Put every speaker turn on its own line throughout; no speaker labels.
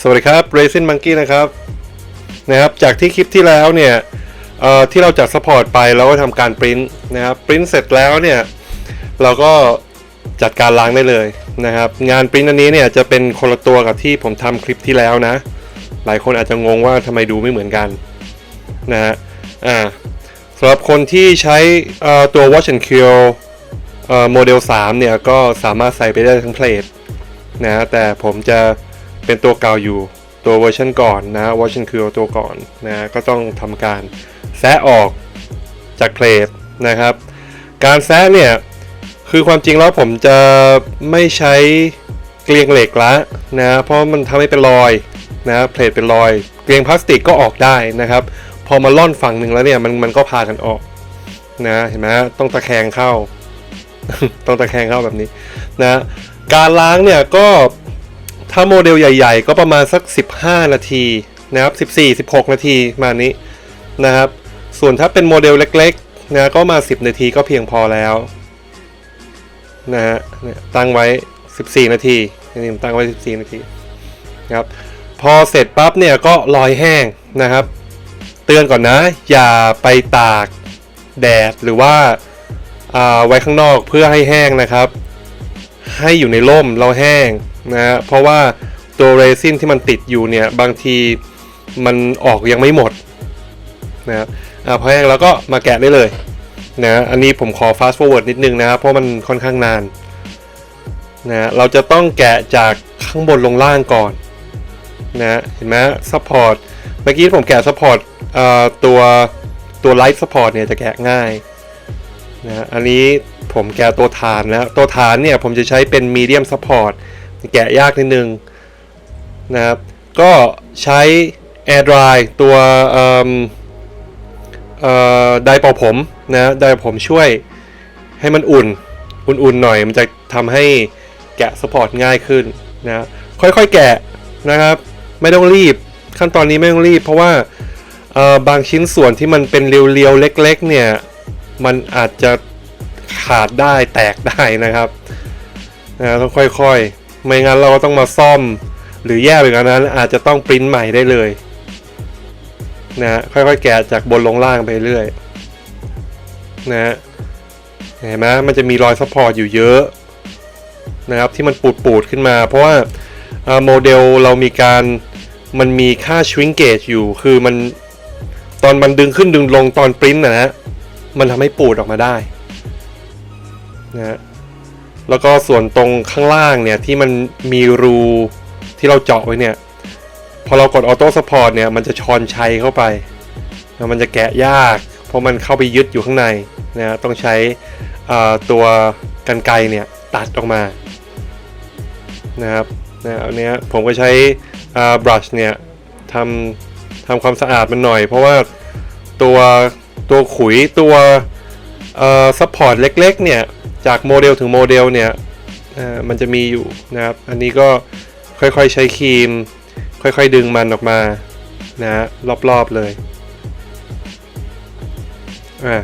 สวัสดีครับ Racing Monkey นะครับนะครับ จากที่คลิปที่แล้วเนี่ยที่เราจัดสปอร์ตไปเราก็ทำการปริ้นนะครับปริ้นเสร็จแล้วเนี่ยเราก็จัดการล้างได้เลยนะครับ งานปริ้นอันนี้เนี่ยจะเป็นคนละตัวกับที่ผมทำคลิปที่แล้วนะ หลายคนอาจจะงงว่าทำไมดูไม่เหมือนกันนะฮะอ่าสำหรับคนที่ใช้ตัว Watch and Kill โมเดล3เนี่ยก็สามารถใส่ไปได้ทั้งเพลทนะแต่ผมจะ เป็นตัวเก่าอยู่ตัวเวอร์ชันก่อนนะ Watch and Kill ตัวก่อนนะก็ต้องทำการแซะออกจากเพลทนะครับ การแซะเนี่ยคือความจริงแล้วผมจะไม่ใช้เกลียงเหล็กละนะเพราะมันทำให้เป็นรอยนะเพลทเป็นรอย เกลียงพลาสติกก็ออกได้นะครับ พอมาล่อนฝั่งหนึ่งแล้วเนี่ยมันมันก็พากันออกนะเห็นไหมฮะต้องตะแคงเข้า ต้องตะแคงเข้าแบบนี้นะการล้างเนี่ยก็ ถ้าโมเดลใหญ่ๆ ก็ประมาณสัก 15 นาทีนะครับ 14 16 นาทีมานี้นะครับ ส่วนถ้าเป็นโมเดลเล็กๆนะก็มา 10 นาทีก็เพียงพอแล้วนะฮะเนี่ยตั้งไว้ 14 นาทีนี่ผมตั้งไว้ 14 นาทีนะครับพอเสร็จปั๊บเนี่ยก็ลอยแห้งนะครับ เตือนก่อนนะ อย่าไปตากแดดหรือว่าอ่าไว้ข้างนอกเพื่อให้แห้งนะครับ ให้อยู่ในร่มเราแห้งนะเพราะว่าตัวเรซินที่มันติดอยู่เนี่ยบางทีมันออกยังไม่หมดนะครับพอแห้งแล้วก็มาแกะได้เลยนะอันนี้ผมขอ fast forward นิดนึงนะครับเพราะมันค่อนข้างนานนะเราจะต้องแกะจากข้างบนลงล่างก่อนนะเห็นไหม support เมื่อกี้ผมแกะ support เอ่อตัวตัว light support เนี่ยจะแกะง่ายนะอันนี้ ผมแกะตัวฐานแล้ว ตัวฐานเนี่ยผมจะใช้เป็น medium support แกะยากนิดนึงนะครับ ก็ใช้ air dry ตัวเอิ่มเอ่อไดร์เป่าผมนะไดร์ผมช่วยให้มันอุ่น อุ่นๆหน่อย มันจะทำให้แกะสปอร์ตง่ายขึ้นนะค่อยๆแกะนะครับ ไม่ต้องรีบขั้นตอนนี้ไม่ต้องรีบ เพราะว่าบางชิ้นส่วนที่มันเป็นเรียวๆเล็ก ๆ เนี่ย มันอาจจะ ขาดได้แตกได้นะครับนะต้องค่อยๆ ไม่งั้นเราก็ต้องมาซ่อม หรือแย่ไปกว่านั้นอาจจะต้องปริ้นใหม่ได้เลยนะฮะค่อยๆ แกะจากบนลงล่างไปเรื่อยนะฮะเห็นไหมมันจะมีรอยซัพพอร์ตอยู่เยอะนะครับที่มันปูดๆขึ้นมา เพราะว่าโมเดลเรามีการมันมีค่า shrinkage อยู่คือมันตอนมันดึงขึ้นดึงลงตอนปริ้นนะฮะมันทำให้ปูดออกมาได้ นะฮะแล้วก็ส่วนตรงข้างล่างเนี่ยที่มันมีรูที่เราเจาะไว้เนี่ยพอเรากดออโต้สปอร์ตเนี่ยมันจะชอนชัยเข้าไป มันจะแกะยาก เพราะมันเข้าไปยึดอยู่ข้างในนะต้องใช้ตัวกันไกรเนี่ยตัดออกมานะครับนะอันเนี้ยผมก็ใช้บรัชเนี่ยทำทำความสะอาดมันหน่อย เพราะว่าตัวตัวขุยตัวซัพพอร์ตเล็กๆเนี่ย จากโมเดลถึงโมเดลเนี่ยมันจะมีอยู่นะครับ อันนี้ก็ค่อยๆใช้ครีม ค่อยๆดึงมันออกมานะฮะรอบๆเลยอ่า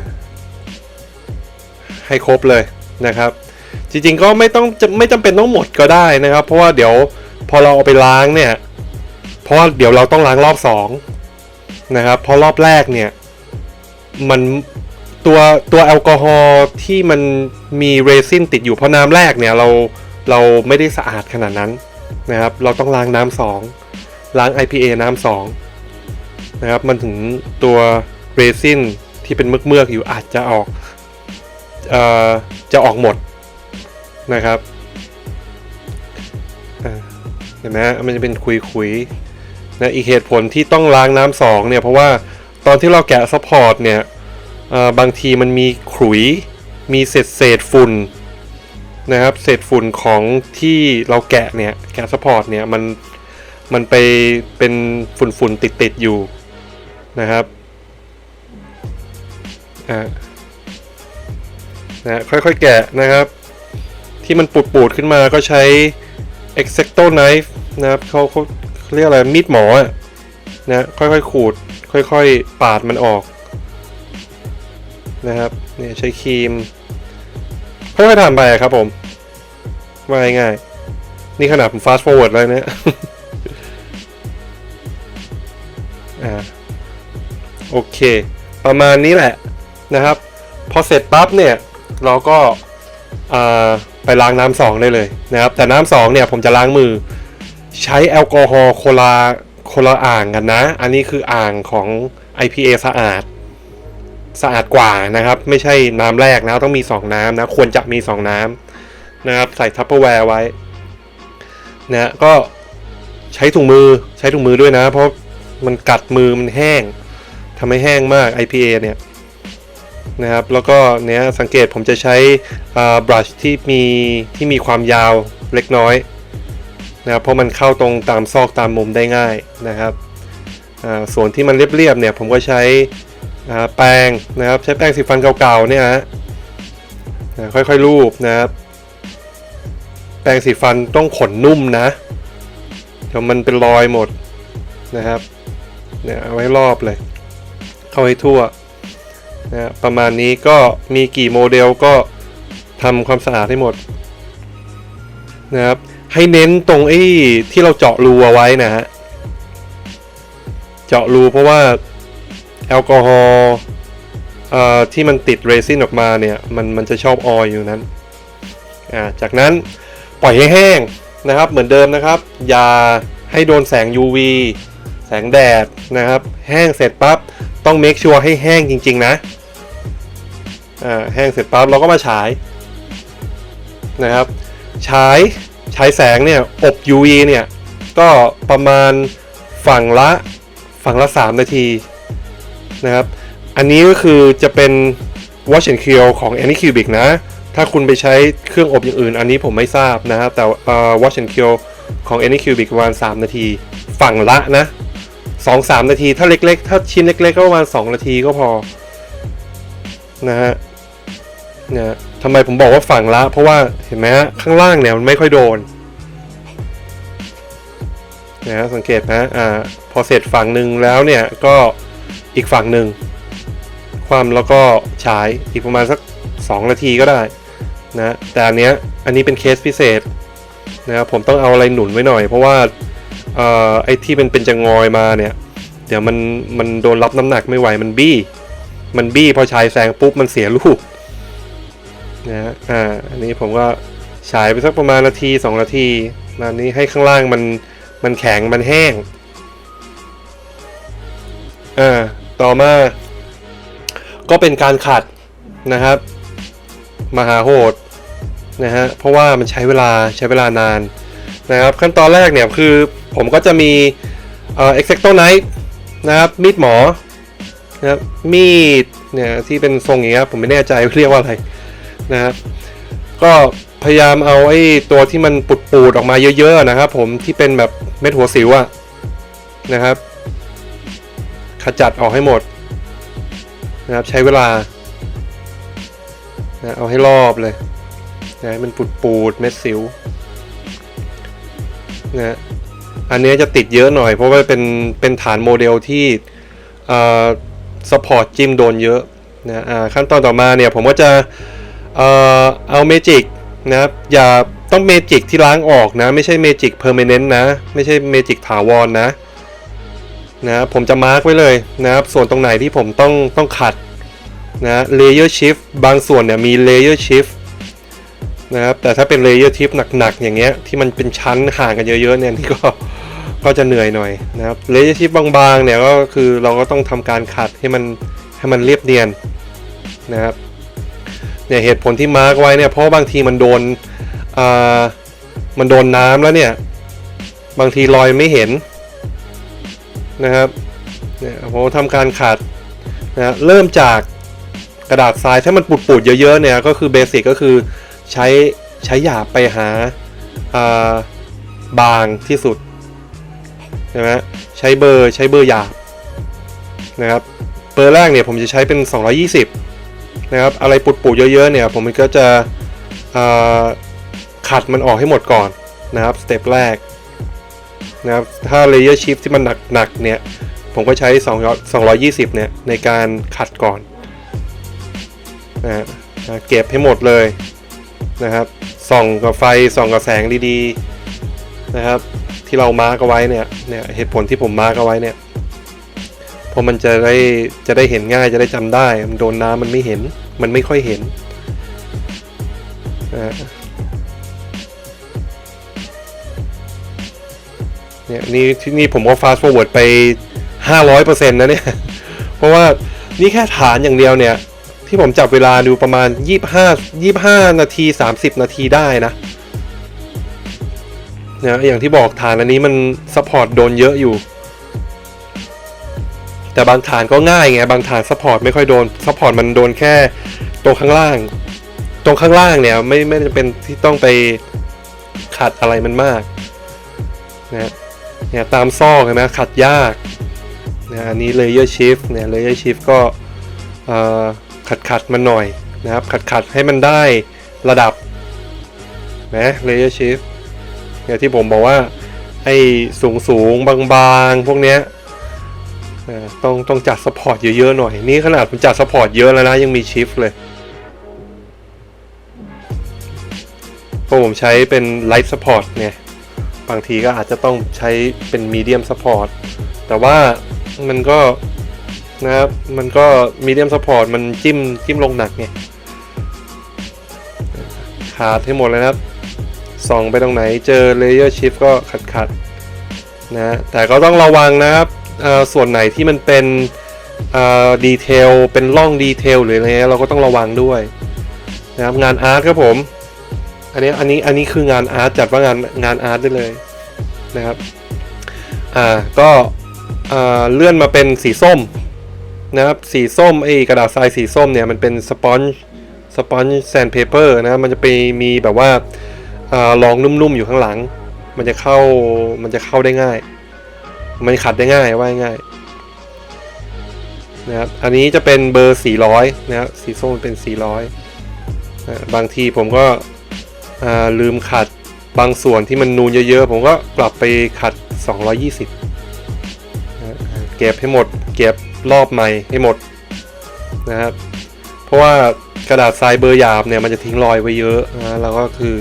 ให้ครบเลยนะครับ จริงๆก็ไม่ต้องไม่จำเป็นต้องหมดก็ได้นะครับ เพราะว่าเดี๋ยวพอเราเอาไปล้างเนี่ย เพราะว่าเดี๋ยวเราต้องล้างรอบสองนะครับเพราะรอบแรกเนี่ยมัน ตัวตัวแอลกอฮอล์ที่มันมีเรซินติดอยู่เพราะน้ำแรกเนี่ยเราเราไม่ได้สะอาดขนาดนั้นนะครับ เราต้องล้างน้ำสองล้าง IPA น้ำสองนะครับมันถึงตัวเรซินที่เป็นเมือกๆอยู่อาจจะออกเอ่อจะออกหมดนะครับเห็นไหมมันจะเป็นคุยๆนะอีกเหตุผลที่ต้องล้างน้ำสองเนี่ยเพราะว่าตอนที่เราแกะซัพพอร์ตเนี่ย บางทีมันมีขรุย มีเศษเศษฝุ่นนะครับ เศษฝุ่นของที่เราแกะเนี่ย แกะซัพพอร์ตเนี่ย มันมันไปเป็นฝุ่นๆติดๆอยู่นะครับอ่านะค่อยๆแกะนะครับ ที่มันปูดๆขึ้นมาก็ใช้ exacto knife นะครับเขาเขาเรียกอะไรมีดหมอนะค่อยๆขูด ค่อยๆ ปาดมันออก นะครับเนี่ยใช้ครีมค่อยๆทำไปอะครับผมว่าง่ายๆนี่ขนาดผม fast forward เลยนะอ่าโอเค ประมาณนี้แหละนะครับ พอเสร็จปั๊บเนี่ย เราก็อ่าไปล้างน้ำสองได้เลยนะครับ แต่น้ำสองเนี่ยผมจะล้างมือ ใช้แอลกอฮอล์โคลาโคลาอ่างกันนะ อันนี้คืออ่างของ IPA สะอาด สะอาดกว่านะครับ ไม่ใช่น้ำแรกนะต้องมี 2 น้ำนะควรจะมี 2 น้ำนะครับ ใส่ทัพเปอร์แวร์ไว้นะก็ใช้ถุงมือใช้ถุงมือด้วยนะ เพราะมันกัดมือมันแห้งทำให้แห้งมาก IPA เนี่ยนะครับแล้วก็เนี้ยสังเกตผมจะใช้บรัชที่มีที่มีความยาวเล็กน้อยนะครับเพราะมันเข้าตรงตามซอกตามมุมได้ง่ายนะครับส่วนที่มันเรียบๆเนี่ยผมก็ใช้ แปรงนะครับใช้แปรงสีฟันเก่าๆเนี่ยฮะค่อยๆลูบนะครับ แปรงสีฟันต้องขนนุ่มนะเดี๋ยวมันเป็นรอยหมดนะครับเนี่ยเอาไว้รอบเลย เข้าให้ทั่วนะประมาณนี้ก็มีกี่โมเดลก็ทำความสะอาดให้หมดนะครับให้เน้นตรงไอ้ที่เราเจาะรูเอาไว้นะฮะเจาะรูเพราะว่า แอลกอฮอล์ที่มันติดเรซินออกมาเนี่ยมันมันจะชอบออยอยู่นั้น จากนั้นปล่อยให้แห้งนะครับเหมือนเดิมนะครับ อย่าให้โดนแสง UV แสงแดดนะครับ แห้งเสร็จปั๊บต้องเมคชัวร์ให้แห้งจริง ๆ นะแห้งเสร็จปั๊บเราก็มาฉายนะครับฉายฉายแสงเนี่ยอบ UV เนี่ยก็ประมาณฝั่งละฝั่งละ 3 นาที นะครับ อันนี้ก็คือจะเป็น Watch and Kill ของ Anycubic นะ ถ้าคุณไปใช้เครื่องอบอย่างอื่น อันนี้ผมไม่ทราบนะครับ แต่เอ่อ Watch and Kill ของ Anycubic ประมาณ 3 นาที ฝั่งละนะ2-3 นาที ถ้าเล็กๆ ถ้าชิ้นเล็ก ๆ ก็ประมาณ 2 นาทีก็พอ นะฮะเนี่ยทำไมผมบอกว่าฝั่งละ เพราะว่าเห็นไหมฮะข้างล่างเนี่ยมันไม่ค่อยโดนนะฮะสังเกตนะอ่าพอเสร็จฝั่งหนึ่งแล้วเนี่ยก็ อีกฝั่งหนึ่งความแล้วก็ฉายอีกประมาณสัก 2 นาทีก็ได้นะแต่อันเนี้ยอันนี้เป็นเคสพิเศษนะครับผมต้องเอาอะไรหนุนไว้หน่อย เพราะว่าเอ่อไอ้ที่เป็นเป็นจะงอยมาเนี่ยเดี๋ยวมันมันโดนรับน้ำหนักไม่ไหวมันบี้ มันบี้พอฉายแสงปุ๊บมันเสียลูกนะฮะอ่าอันนี้ผมก็ฉายไปสักประมาณนาที 2 นาทีนานี้ให้ข้างล่างมันมันแข็งมันแห้งอ่า ต่อมา ก็เป็นการขัดนะครับ มหาโหดนะฮะเพราะว่ามันใช้เวลาใช้เวลานานนะครับขั้นตอนแรกเนี่ยคือผมก็จะมีเอ่อ exacto knife นะครับมีดหมอนะครับมีดเนี่ยที่เป็นทรงอย่างเงี้ยผมไม่แน่ใจเรียกว่าอะไรนะครับก็พยายามเอาไอ้ตัวที่มันปุดปูดๆออกมาเยอะๆนะครับ ผมที่เป็นแบบเม็ดหัวสิวอะนะครับ ขจัดออกให้หมดนะครับใช้เวลานะเอาให้รอบเลยนะให้มันปุดปูดๆเม็ดสิวนะอันนี้จะติดเยอะหน่อย เพราะว่าเป็นเป็นฐานโมเดลที่อ่าสปอร์ตจิ้มโดนเยอะนะขั้นตอนต่อมาเนี่ยผมก็จะเออเอาเมจิกนะครับอย่าต้องเมจิกที่ล้างออกนะ ไม่ใช่เมจิกเพอร์เมเนนต์นะ ไม่ใช่เมจิกถาวรนะ นะผมจะมาร์กไว้เลยนะครับส่วนตรงไหนที่ผมต้องต้องขัดนะเลเยอร์ชิฟบางส่วนเนี่ยมีเลเยอร์ชิฟนะครับแต่ถ้าเป็นเลเยอร์ชิฟหนักๆ อย่างเงี้ยที่มันเป็นชั้นห่างกันเยอะๆเนี่ยนี่ก็ก็จะเหนื่อยหน่อยนะครับเลเยอร์ชิฟบางๆเนี่ยก็คือเราก็ต้องทำการขัดให้มันให้มันเรียบเนียนนะครับเนี่ยเหตุผลที่มาร์กไว้เนี่ยเพราะบางทีมันโดนอ่ามันโดนน้ำแล้วเนี่ยบางทีรอยไม่เห็น นะครับเนี่ยผมทำการขัดนะเริ่มจากกระดาษทรายถ้ามันปุดๆเยอะๆเนี่ยก็คือเบสิกก็คือใช้ใช้หยาบไปหาาบางที่สุดใช่ไหมใช้เบอร์ใช้เบอร์หยาบนะครับเบอร์แรกเนี่ยผมจะใช้เป็น 220นะครับอะไรปุดๆเยอะๆเนี่ยผมก็จะขัดมันออกให้หมดก่อนนะครับสเต็ปแรก นะครับถ้าเลเยอร์ชิฟที่มันหนักๆเนี่ย ผมก็ใช้ 2 220เนี่ย ในการขัดก่อนนะฮะเก็บให้หมดเลยนะครับ ส่องกับไฟ ส่องกับแสงดีๆนะครับ ที่เรามาร์กเอาไว้เนี่ยเนี่ยเหตุผลที่ผมมาร์กเอาไว้เนี่ยเพราะมันจะได้จะได้เห็นง่ายจะได้จำได้ มันโดนน้ำมันไม่เห็น มันไม่ค่อยเห็นอ่า เนี่ยนี่ที่นี่ผมก็ fast forward ไป 500%นะเนี่ย เพราะว่านี่แค่ฐานอย่างเดียวเนี่ย ที่ผมจับเวลาดูประมาณ 25 25 นาที 30 นาทีได้นะนะอย่างที่บอกฐานอันนี้มันซัพพอร์ตโดนเยอะอยู่ แต่บางฐานก็ง่ายไง บางฐานซัพพอร์ตไม่ค่อยโดนซัพพอร์ตมันโดนแค่ตรงข้างล่าง ตรงข้างล่างเนี่ย ไม่ไม่จำเป็นที่ต้องไปขัดอะไรมันมากนะ เนี่ยตามซอกเห็นไหมขัดยากนะอันนี้ layer shift เนี่ย layer shift ก็ขัดขัดมันหน่อยนะครับ ขัดขัดให้มันได้ระดับนะ layer shift เนี่ยที่ผมบอกว่าไอ้สูงสูงบางๆ พวกเนี้ยต้องต้องจัดสปอร์ตเยอะๆหน่อย นี่ขนาดผมจัดสปอร์ตเยอะแล้วนะ ยังมีชิฟเลยเพราะผมใช้เป็นไลฟ์สปอร์ตเนี่ย บางทีก็อาจจะต้องใช้เป็นมีเดียมสปอร์ตแต่ว่ามันก็นะครับมันก็มีเดียมสปอร์ตมันจิ้มจิ้มลงหนักไงขาดให้หมดเลยนะครับส่องไปตรงไหนเจอ Layer Shift ก็ขัดขัดนะแต่ก็ต้องระวังนะครับส่วนไหนที่มันเป็นดีเทลเป็นร่องดีเทลหรืออะไรเงี้ยเราก็ต้องระวังด้วยนะครับงานอาร์ตครับผม อันนี้อันนี้อันนี้คืองานอาร์ตจัดว่างานงานอาร์ตได้เลยนะครับอ่าก็อ่าเลื่อนมาเป็นสีส้มนะครับสีส้มไอ้กระดาษทรายสีส้มเนี่ยมันเป็นสปอนจ์สปอนจ์แซนเพเปอร์นะมันจะไปมีแบบว่าอารองนุ่มๆอยู่ข้างหลัง มันจะเข้ามันจะเข้าได้ง่าย มันขัดได้ง่ายว่าง่ายนะครับอันนี้จะเป็นเบอร์ 400 นะครับสีส้มเป็น 400นะบางทีผมก็ ลืมขัดบางส่วนที่มันนูนเยอะๆ ผมก็กลับไปขัด 220 เก็บให้หมด เก็บรอบใหม่ให้หมดนะครับ เพราะว่ากระดาษทรายเบอร์หยาบเนี่ยมันจะทิ้งรอยไว้เยอะนะแล้วก็คือ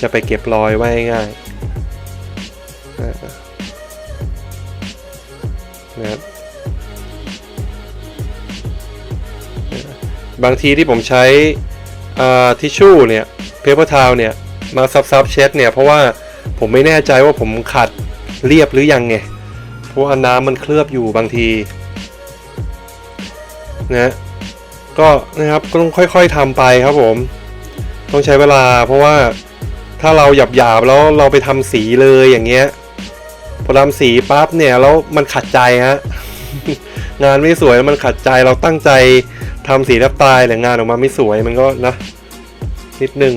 จะไปเก็บรอยไว้ง่ายนะครับบางทีที่ผมใช้ทิชชู่เนี่ยเพเปอร์ทาวเนี่ย มาซับซับเช็ดเนี่ยเพราะว่าผมไม่แน่ใจว่าผมขัดเรียบหรือยังไงเพราะว่าน้ำมันเคลือบอยู่บางทีนะก็นะครับก็ต้องค่อยๆทำไปครับผม ต้องใช้เวลาเพราะว่าถ้าเราหยาบๆแล้วเราไปทำสีเลยอย่างเงี้ยพอทำสีปั๊บเนี่ยแล้วมันขัดใจฮะงานไม่สวยมันขัดใจเราตั้งใจทำสีแทบตายแต่งานออกมาไม่สวยมันก็นะนิดนึง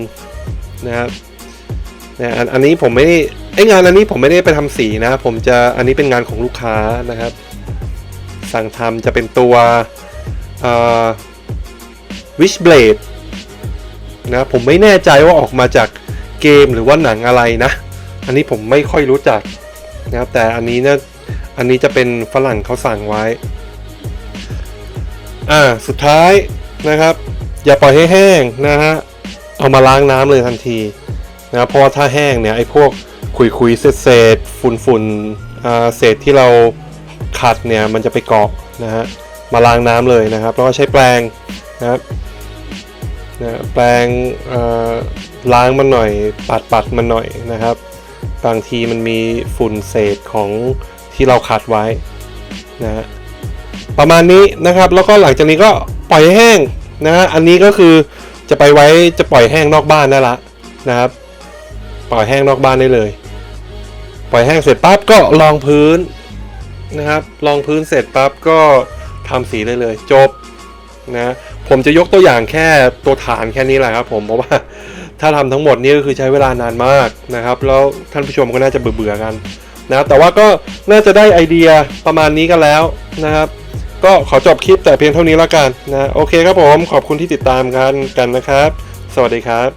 นะครับเนี่ยอันนี้ผมไม่ได้ไองานอันนี้ผมไม่ได้ไปทำสีนะ ผมจะอันนี้เป็นงานของลูกค้านะครับ สั่งทำจะเป็นตัววิชเบลดนะผมไม่แน่ใจว่าออกมาจากเกมหรือว่าหนังอะไรนะ อันนี้ผมไม่ค่อยรู้จักนะครับแต่อันนี้นะอันนี้จะเป็นฝรั่งเขาสั่งไว้อ่าสุดท้ายนะครับ อย่าปล่อยให้แห้งนะฮะ เอามาล้างน้ำเลยทันทีนะเพราะถ้าแห้งเนี่ยไอ้พวกคุยคุยๆเศษเศษฝุ่นฝุ่นเศษที่เราขัดเนี่ยมันจะไปเกาะนะฮะมาล้างน้ำเลยนะครับแล้วก็ใช้แปรงนะครับนะแปรงล้างมันหน่อยปัดปัดมันหน่อยนะครับ บางทีมันมีฝุ่นเศษของที่เราขัดไว้นะฮะประมาณนี้นะครับแล้วก็หลังจากนี้ก็ปล่อยให้แห้งนะฮะอันนี้ก็คือ จะไปไว้จะปล่อยแห้งนอกบ้านได้ละนะครับ ปล่อยแห้งนอกบ้านได้เลย ปล่อยแห้งเสร็จปั๊บก็รองพื้นนะครับรองพื้นเสร็จปั๊บก็ทำสีได้เลย จบนะผมจะยกตัวอย่างแค่ตัวฐานแค่นี้แหละครับ ผมเพราะว่าถ้าทำทั้งหมดนี่ก็คือใช้เวลานานมากนะครับ แล้วท่านผู้ชมก็น่าจะเบื่อๆกันนะแต่ว่าก็น่าจะได้ไอเดียประมาณนี้กันแล้วนะครับ ก็ขอจบคลิปแต่เพียงเท่านี้แล้วกันนะ โอเคครับผม ขอบคุณที่ติดตามกันกันนะครับ สวัสดีครับ